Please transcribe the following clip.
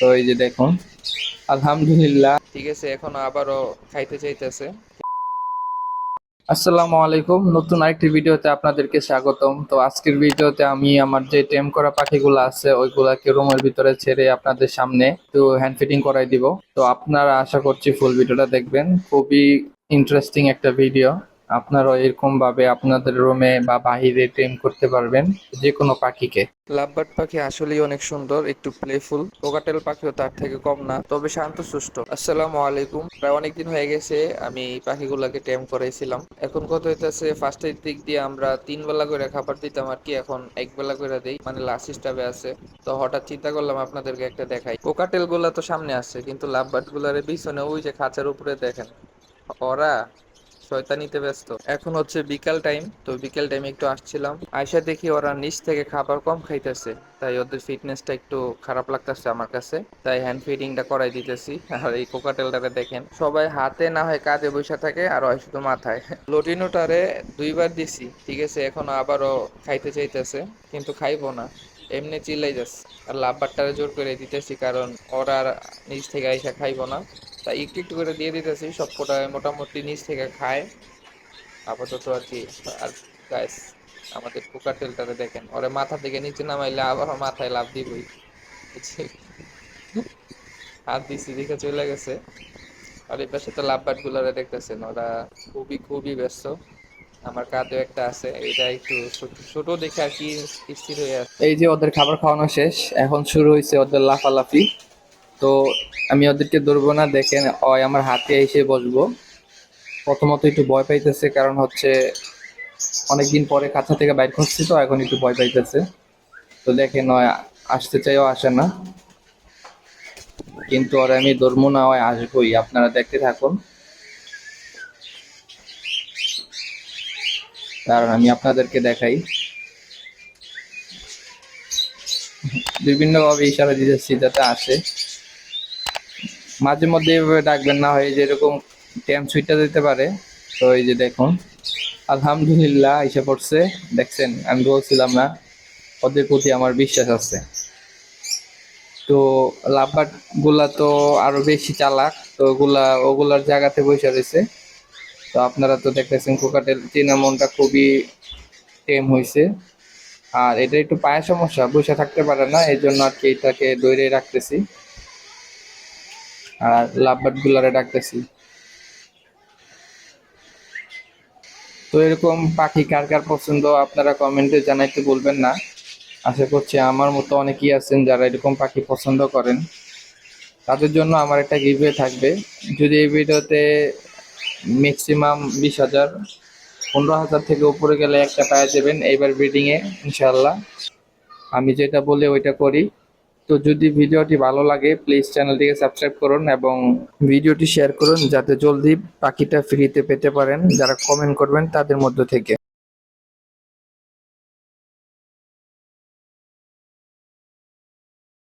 তো এই যে দেখুন আলহামদুলিল্লাহ। ঠিক আছে, এখন আবারও খাইতে চাইতেছে। আসসালামু আলাইকুম, নতুন আরেকটি ভিডিওতে আপনাদেরকে স্বাগতম। তো আজকের ভিডিওতে আমি আমার যে টেম করা পাখিগুলো আছে, ওইগুলাকে রুমের ভিতরে ছেড়ে আপনাদের সামনে একটু হ্যান্ড ফিটিং করাই দিব। তো আপনারা আশা করছি ফুল ভিডিওটা দেখবেন। খুবই ইন্টারেস্টিং একটা ভিডিও আপনারা এরকম ভাবে আপনাদের রুমে বা বাহিরে টেম করতে পারবেন যে কোনো পাখিকে। লাভবার্ড পাখি আসলেই অনেক সুন্দর, একটু প্লেফুল কোকাটেল পাখিও তার থেকে কম না, তবে শান্তশিষ্ট আসসালামু আলাইকুম। প্রায় অনেকদিন হয়ে গেছে, আমি পাখিগুলাকে টেম করাইছিলাম। এখন কত হইতেছে ফার্স্টের দিক দিয়ে আমরা তিন বেলা করে খাবার দিতাম আর কি, এখন এক বেলা করে দেই মানে লাস্ট স্টাবে আছে। তো হঠাৎ চিন্তা করলাম আপনাদেরকে একটা দেখাই। কোকাটেলগুলা তো সামনে আছে, কিন্তু লাভবার্ডগুলার পিছনে ওই যে খাঁচার উপরে দেখেন। ওরা শয়তানিতে ব্যস্ত। এখন হচ্ছে বিকাল টাইম তো বিকেল টাইমে একটু আসছিলাম। আয়সা দেখি ওরা নিচ থেকে খাবার কম খাইতেছে, তাই ওদের ফিটনেসটা একটু খারাপ লাগতেছে আমার কাছে। তাই হ্যান্ড ফিডিংটা করাই দিতেছি। আর এই কোকাটেলটারে দেখেন, সবাই হাতে না হয় কাঁধে বসে থাকে, আর হয় শুধু মাথায়। লটিনোটারে দুইবার দিছি, ঠিক আছে, এখন আবারও খাইতে চাইতেছে, কিন্তু খাইবো না। এমনি চিল্লাই যাচ্ছে আর লাভবারটারে জোর করে দিতেছি, কারণ ওরা নিচ থেকে আইসা খাইবো না। তাই একটু একটু করে দিয়ে দিতেছি, সবকটা মোটামুটি নিচ থেকে খায়। আপাতত আর কি, আর গাইস আমাদের কুকার তেলটাতে দেখেন, ওরে মাথা থেকে নিচে নামাইলে আবার মাথায় লাভ দিবই। হাত দিছি, দেখে চলে গেছে। আর এই পাশে তো লাভ বাট গুলারে দেখতেছেন, ওরা খুবই খুবই ব্যস্ত। আমার কাঁধে একটা আছে, এটা একটু ছোট দেখে আর কি স্থির হয়ে আছে। এই যে ওদের খাবার খাওয়ানো শেষ, এখন শুরু হয়েছে ওদের লাফালাফি। তো আমি ওদেরকে ধরবো না, দেখেন, ওই আমার হাতে এসে বসবো। প্রথমত একটু ভয় পাইতেছে, কারণ হচ্ছে অনেকদিন পরে কাছা থেকে বাইর করছি তো, এখন একটু ভয় পাইতেছে। তো দেখেন, ওই আসতে চাইও আসে না। কিন্তু ওরা আমি ধরবো না হয় আসবোই, আপনারা দেখতে থাকুন। কারণ আমি আপনাদেরকে দেখাই। বিভিন্নভাবে ইশারা দিতেছি, যাতে আসে। মাঝে মধ্যে এভাবে ডাকবেন না হয়, যেরকম ট্যাম সুইটটা দিতে পারে। তো এই যে দেখুন, আলহামদুলিল্লাহ এসে পড়ছে। দেখছেন, আমি বলছিলাম না, ওদের প্রতি আমার বিশ্বাস আছে। তো লাভবার্ডগুলা তো আরও বেশি চালাক, তো ওগুলা, ওগুলার জায়গাতে বসে রয়েছে। তো আপনারা তো দেখতেছেন কোকাটেল চিনামনটা খুবই টেম হয়েছে। আর এটা একটু পায়ের সমস্যা, বসে থাকতে পারে না এই জন্য আর কি এটাকে দৌড়ে রাখতেছি। আর লাভবার্ড গুলারে ডাকতেছি। তো এরকম পাখি কার কার পছন্দ আপনারা কমেন্টে জানাইতে বলবেন না। আশা করছি আমার মতো অনেকেই আছেন যারা এরকম পাখি পছন্দ করেন। তাদের জন্য আমার একটা গিভওয়ে থাকবে। যদি এই ভিডিওতে ম্যাক্সিমাম বিশ হাজার, পনেরো হাজার থেকে উপরে গেলে একটা পাওয়া যাবেন এইবার ব্রিডিংয়ে ইনশাল্লাহ আমি যেটা বলে ওইটা করি। তো যদি ভিডিওটি ভালো লাগে প্লিজ চ্যানেলটিকে সাবস্ক্রাইব করুন এবং ভিডিওটি শেয়ার করুন, যাতে জলদি পাখিটা ফ্রিতে পেতে পারেন। যারা কমেন্ট করবেন, তাদের মধ্য থেকে।